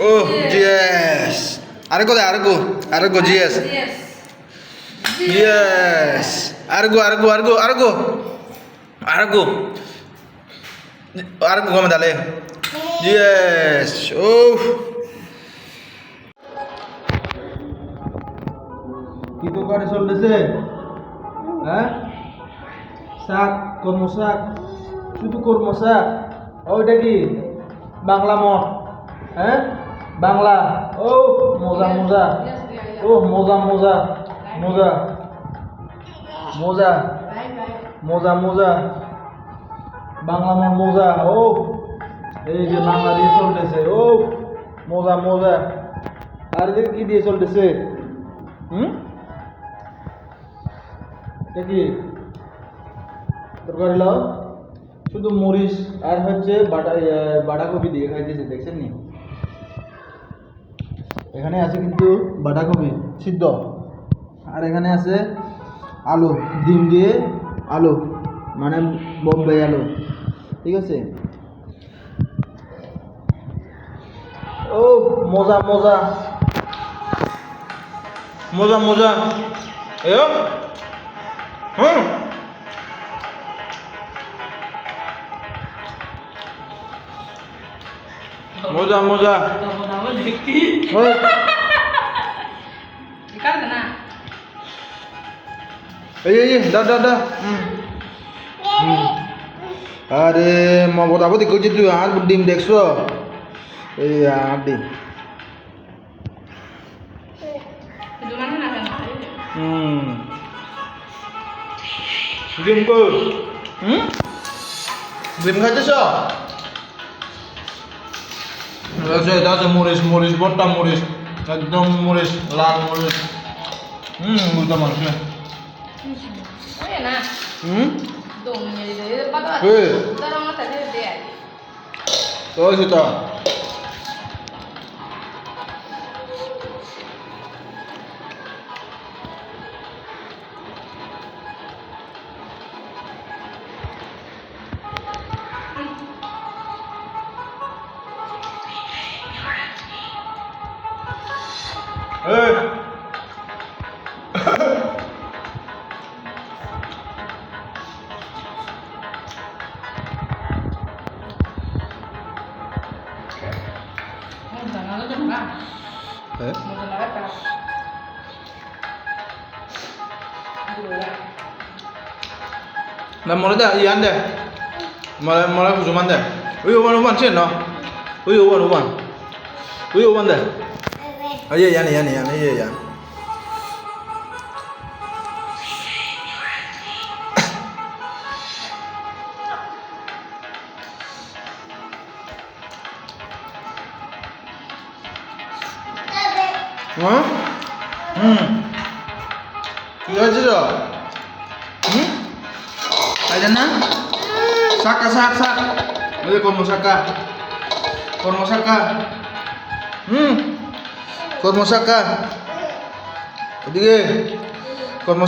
ও GS আরেকো দে আরেকো আরেকো GS Yes. GS আরেকো আরেকো আরেকো আরেকো আরেকো আরেকো কমে দালে GS ও কি তো গাড়ি চলতেছে হ্যাঁ শাক কর্ম শাক শুধু কর্ম শাক ওইটা কি বাংলা মঠ হ্যাঁ বাংলা। ও মজা মজা। ও মজা মজা মজা। মজা. মজা মজা। বাংলা মজা। ও এই যে বাংলা দিয়ে চলতেছে। ও মজা মজা। আর এদিকে কি দিয়ে চলতেছে? হুম? কি? তরকারি লাও শুধু মরিচ আর হচ্ছে বাটা বাঁধাকপি দিয়ে খাইতেছে দেখছেন নি? এখানে আছে কিন্তু বাঁধাকপি, সিদ্ধ। আর এখানে আছে আলু, ডিম দিয়ে আলু মানে বোম্বে আলু। ঠিক আছে? ও, মজা মজা। মজা মজা। এ হুম। হুম হুম। আরে মমতা বদি কইছি তুই আর ডিম দেখছো এই আর ডিম Itu mana nak kena? হুম ডিম কই হুম ডিম খাইতেছ আচ্ছা এটা আছে মরিচ মরিচ বট্টা মরিচ একদম মরিচ লাল মরিচ হুম বুঝতে পারছি Oh হুম? তো ni Ê. 먼저 나가잖아. 네? 먼저 나갔다. làm món đấy gì ăn đấy mà làm mà làm phụ ăn đấy ui ôi ăn ui ăn chuyện đó ui ôi ăn ui ăn ui ôi ăn đấy ইয়ান ইয়ান এই ইয়ান হ্যাঁ হুম কি হয়েছে তো হুম Ayan na. Saka, sak, sak. Oye, como saca. Como